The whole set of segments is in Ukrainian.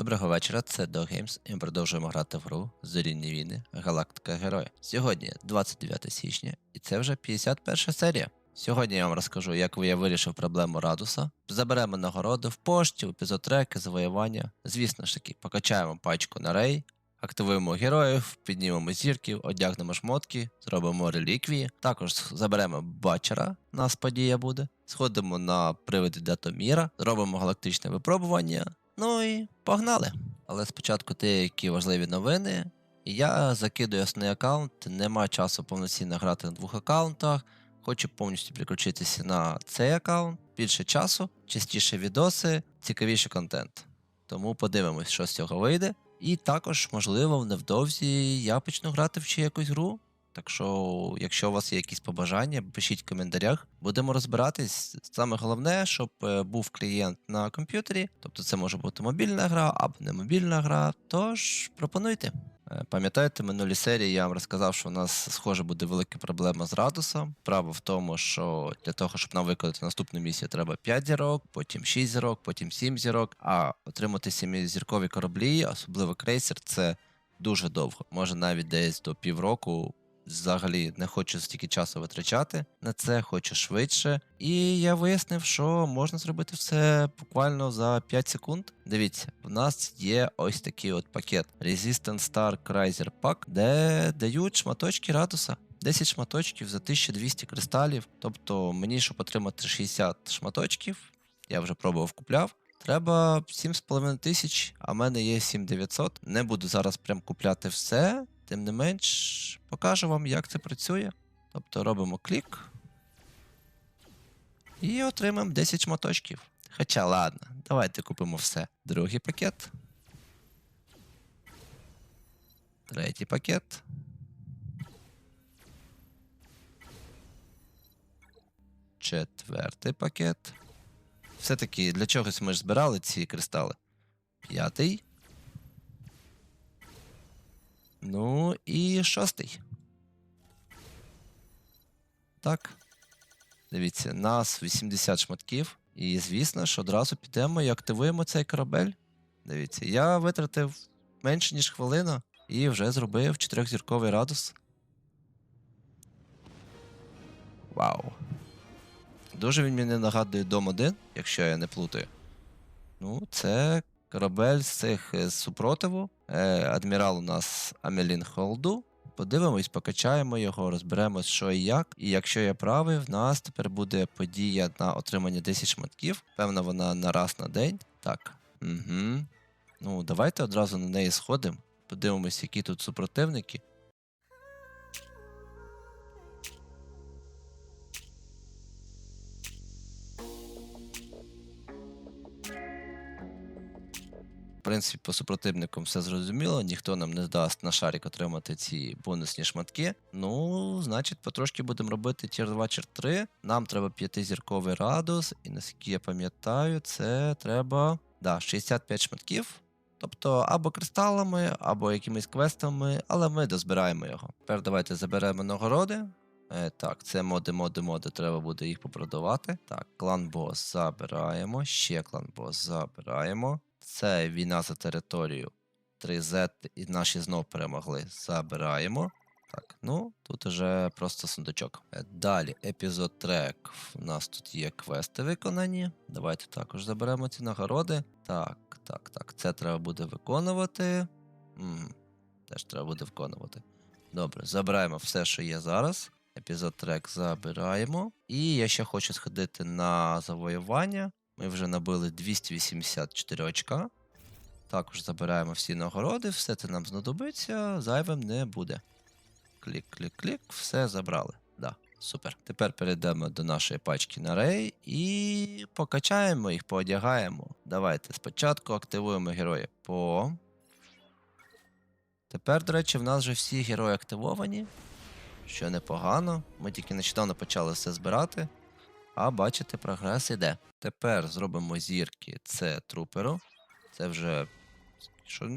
Доброго вечора, це DoGames, і ми продовжуємо грати в гру Зорінні війни Галактика Герої. Сьогодні 29 січня, і це вже 51 серія. Сьогодні я вам розкажу, як я вирішив проблему Радуса. Заберемо нагороди в пошті, епізотреки, завоювання. Звісно ж таки, покачаємо пачку на рей, активуємо героїв, піднімемо зірків, одягнемо шмотки, зробимо реліквії. Також заберемо бачера, нас подія буде. Сходимо на привиди Датоміра, зробимо галактичне випробування. Ну і погнали. Але спочатку деякі важливі новини. Я закидую основний аккаунт, нема часу повноцінно грати на двох аккаунтах. Хочу повністю переключитися на цей аккаунт. Більше часу, частіше відоси, цікавіший контент. Тому подивимось, що з цього вийде. І також, можливо, невдовзі я почну грати в ще якусь гру. Так що, якщо у вас є якісь побажання, пишіть в коментарях, будемо розбиратись. Саме головне, щоб е, був клієнт на комп'ютері, тобто це може бути мобільна гра або не мобільна гра. Тож пропонуйте. Е, Пам'ятаєте, минулі серії я вам розказав, що у нас схоже буде велика проблема з радусом. Право в тому, що для того, щоб нам виконати наступну місію, треба 5 зірок, потім 6 зірок, потім 7 зірок. А отримати 7 зіркові кораблі, особливо крейсер, це дуже довго. Може навіть десь до півроку. Взагалі не хочу стільки часу витрачати на це, хочу швидше. І я вияснив, що можна зробити все буквально за 5 секунд. Дивіться, в нас є ось такий от пакет Resistant Star Chrysler Pack, де дають шматочки радуса. 10 шматочків за 1200 кристалів. Тобто мені, щоб отримати 60 шматочків, я вже пробував купляв. Треба 7,5 тисяч, а в мене є 7900. Не буду зараз прям купляти все. Тим не менш, покажу вам, як це працює. Тобто робимо клік. І отримаємо 10 шматочків. Хоча ладно, давайте купимо все. Другий пакет. Третій пакет. Четвертий пакет. Все-таки для чогось ми ж збирали ці кристали. П'ятий. Ну і шостий. Так. Дивіться, нас 80 шматків. І звісно ж, одразу підемо і активуємо цей корабель. Дивіться, я витратив менше, ніж хвилину, і вже зробив чотирьохзірковий радус. Вау. Дуже він мені нагадує Дом 1, якщо я не плутаю. Ну, це корабель з цих е, з супротиву. Е, адмірал у нас Амелін Холду. Подивимось, покачаємо його, розберемось, що і як. І якщо я правий, в нас тепер буде подія на отримання 10 шматків. Певно, вона на раз на день. Так. Угу. Ну, давайте одразу на неї сходимо. Подивимось, які тут супротивники. Принципі, по супротивникам все зрозуміло, ніхто нам не дасть на шарик отримати ці бонусні шматки. Ну, значить, потрошки будемо робити тір 2 тір 3. Нам треба п'ятизірковий радус, і наскільки я пам'ятаю, це треба да, 65 шматків. Тобто або кристалами, або якимись квестами, але ми дозбираємо його. Тепер давайте заберемо нагороди. Е, так, це моди, моди, моди, треба буде їх попродавати. Так, клан бос забираємо, ще клан бос забираємо. Це війна за територію 3Z, і наші знов перемогли. Забираємо. Так, ну, тут уже просто сундучок. Е, Далі, епізод трек. У нас тут є квести виконані. Давайте також заберемо ці нагороди. Так, так, так. Це треба буде виконувати. М, Теж треба буде виконувати. Добре, забираємо все, що є зараз. Епізод трек забираємо. І я ще хочу сходити на завоювання. Ми вже набили 284 очка. Також забираємо всі нагороди, все це нам знадобиться, зайвим не буде. Клік, клік, клік, все забрали. Да, супер. Тепер перейдемо до нашої пачки на рей і покачаємо їх, поодягаємо. Давайте спочатку активуємо героя по. Тепер, до речі, в нас вже всі герої активовані, що непогано. Ми тільки нещодавно почали все збирати. А бачите, прогрес іде. Тепер зробимо зірки. Це труперу. Це вже. Що?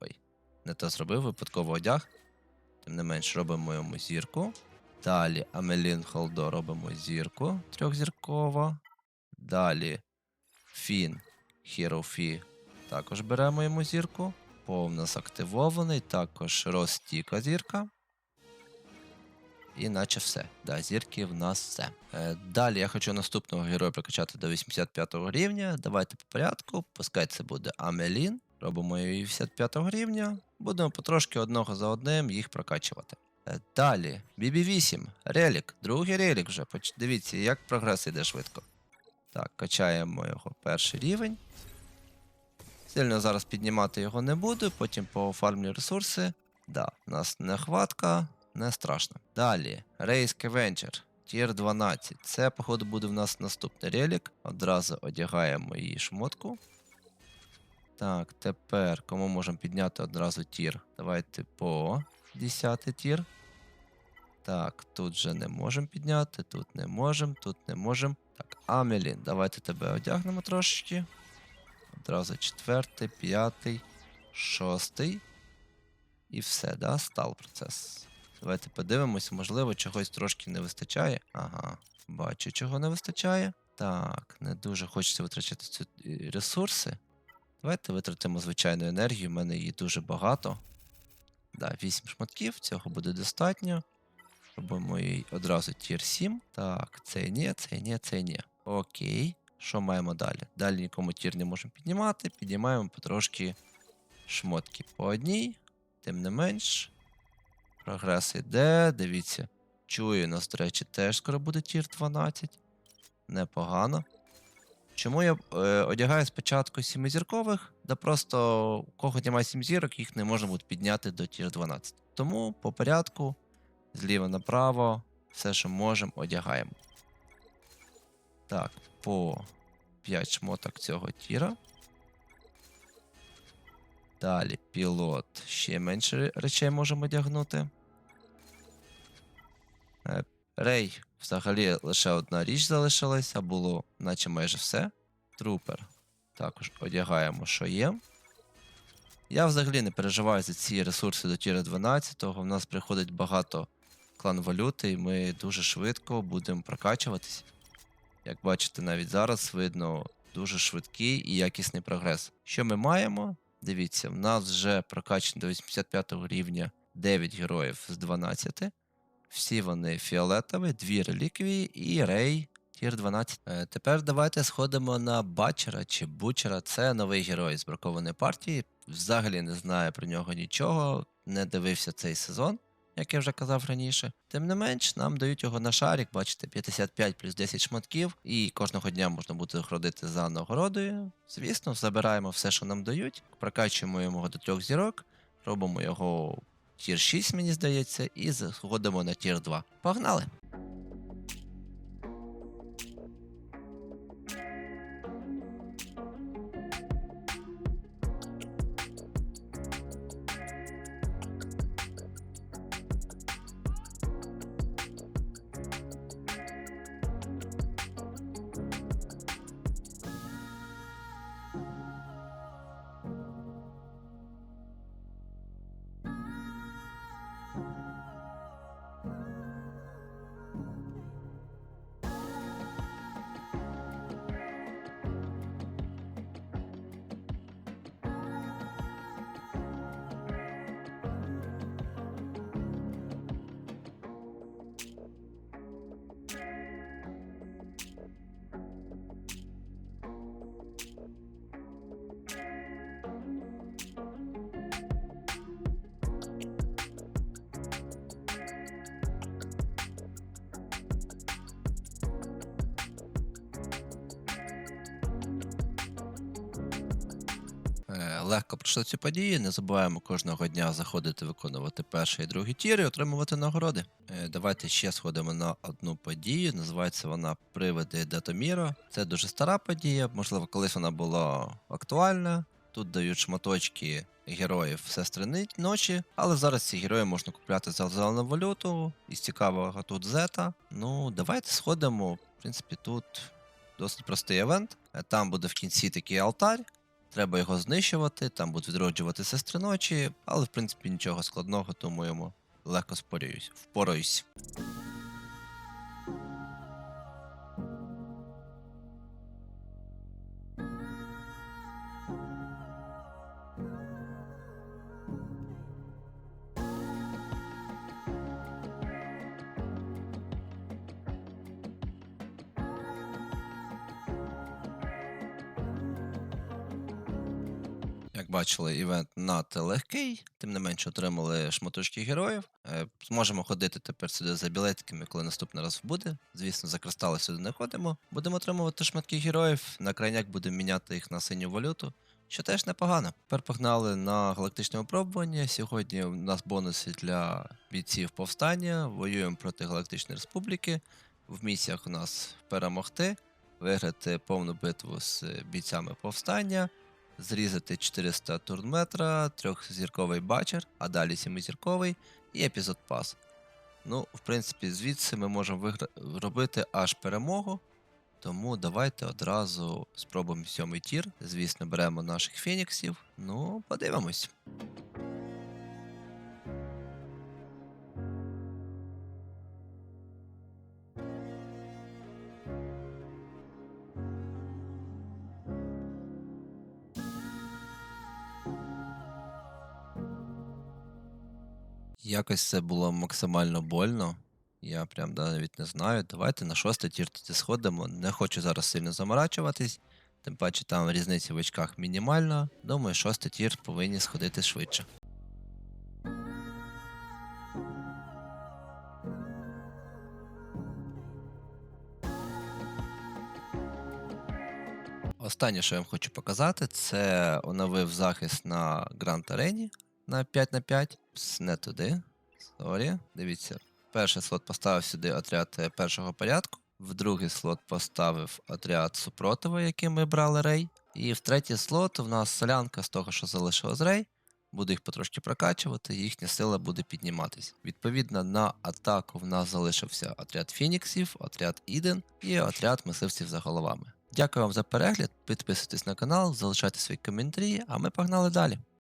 Ой, не то зробив, випадково одяг. Тим не менш, робимо йому зірку. Далі Амелін Холдо робимо зірку трьохзіркова. Далі Фін Хірофі Також беремо йому зірку. По у активований, також розтіка зірка. І наче все. Да, зірки в нас все. Е, далі я хочу наступного героя прокачати до 85 рівня. Давайте по порядку. Пускай це буде Амелін. Робимо її 85 рівня. Будемо потрошки одного за одним їх прокачувати. Е, Далі, BB8, релік, другий релік вже. Дивіться, як прогрес йде швидко. Так, качаємо його перший рівень. Сильно зараз піднімати його не буду, потім поофармлю ресурси. Да, у нас нехватка, не страшно. Далі, Race Scavenger, Тір 12. Це, походу, буде в нас наступний релік. Одразу одягаємо її шмотку. Так, тепер кому можемо підняти одразу тір? Давайте по 10 тір. Так, тут вже не можемо підняти, тут не можемо, тут не можемо. Так, Амелін, давайте тебе одягнемо трошечки. Одразу четвертий, п'ятий, шостий. І все, да? Став процес. Давайте подивимось, можливо, чогось трошки не вистачає. Ага, бачу, чого не вистачає. Так, не дуже хочеться витрачати ці е, ресурси. Давайте витратимо звичайну енергію, в мене її дуже багато. Да, 8 шматків, цього буде достатньо. Робимо їй одразу тір 7. Так, цей ні, цей ні, цей ні. Окей. Що маємо далі? Далі нікому тір не можемо піднімати, піднімаємо потрошки шмотки по одній, тим не менш. Прогрес іде, дивіться. Чую, у нас, до речі, теж скоро буде тір 12. Непогано. Чому я е, одягаю спочатку сімизіркових, да просто у кого немає сім зірок, їх не можна буде підняти до тір 12. Тому по порядку, зліва направо, все, що можемо, одягаємо. Так, по 5 шмоток цього тіра. Далі пілот. Ще менше речей можемо одягнути. Е, Рей, взагалі лише одна річ залишилася, було наче майже все. Трупер. Також одягаємо, що є. Я взагалі не переживаю за ці ресурси до тіра 12. В нас приходить багато клан валюти, і ми дуже швидко будемо прокачуватись. Як бачите, навіть зараз видно дуже швидкий і якісний прогрес. Що ми маємо? Дивіться, в нас вже прокачано до 85 рівня 9 героїв з 12. Всі вони фіолетові, дві реліквії і рей тір 12. Е, тепер давайте сходимо на бачера чи бучера. Це новий герой з бракованої партії. Взагалі не знаю про нього нічого, не дивився цей сезон, як я вже казав раніше. Тим не менш, нам дають його на шарик, бачите, 55 плюс 10 шматків, і кожного дня можна буде ходити за нагородою. Звісно, забираємо все, що нам дають, прокачуємо його до трьох зірок, робимо його тір 6, мені здається, і заходимо на тір 2. Погнали! Легко пройшли ці події. Не забуваємо кожного дня заходити, виконувати перший і другий тір і отримувати нагороди. Е, Давайте ще сходимо на одну подію. Називається вона Привиди Датоміра. Це дуже стара подія. Можливо, колись вона була актуальна. Тут дають шматочки героїв сестри ночі, але зараз ці герої можна купляти за зелену валюту. Із цікавого тут зета. Ну, давайте сходимо. В принципі, тут досить простий івент. Е, Там буде в кінці такий алтарь. Треба його знищувати, там будуть відроджувати сестри ночі, але в принципі нічого складного, тому йому легко спорююсь, впораюсь. Бачили, івент легкий, тим не менше отримали шматочки героїв. Е, Зможемо ходити тепер сюди за білетиками, коли наступний раз буде. Звісно, за кристали сюди не ходимо. Будемо отримувати шматки героїв, на крайняк будемо міняти їх на синю валюту. Що теж непогано. Тепер погнали на галактичне випробування. Сьогодні у нас бонуси для бійців повстання. Воюємо проти Галактичної Республіки. В місіях у нас перемогти, виграти повну битву з бійцями повстання, зрізати 400 турнметра, трьохзірковий бачер, а далі сімизірковий і епізод пас. Ну, в принципі, звідси ми можемо вигра... робити аж перемогу. Тому давайте одразу спробуємо сьомий тір. Звісно, беремо наших феніксів. Ну, подивимось. Якось це було максимально больно. Я прям навіть не знаю. Давайте на шостий тір тоді сходимо. Не хочу зараз сильно заморачуватись. Тим паче там різниця в очках мінімальна. Думаю, шостий тір повинні сходити швидше. Останнє, що я вам хочу показати, це оновив захист на Grand Arena на 5 на 5. Пс, Не туди. Сорі. Дивіться. Перший слот поставив сюди отряд е, першого порядку. В другий слот поставив отряд супротиву, який ми брали рей. І в третій слот в нас солянка з того, що залишилось рей. Буду їх потрошки прокачувати, їхня сила буде підніматись. Відповідно, на атаку в нас залишився отряд Фініксів, отряд Іден і отряд мисливців за головами. Дякую вам за перегляд, підписуйтесь на канал, залишайте свої коментарі, а ми погнали далі.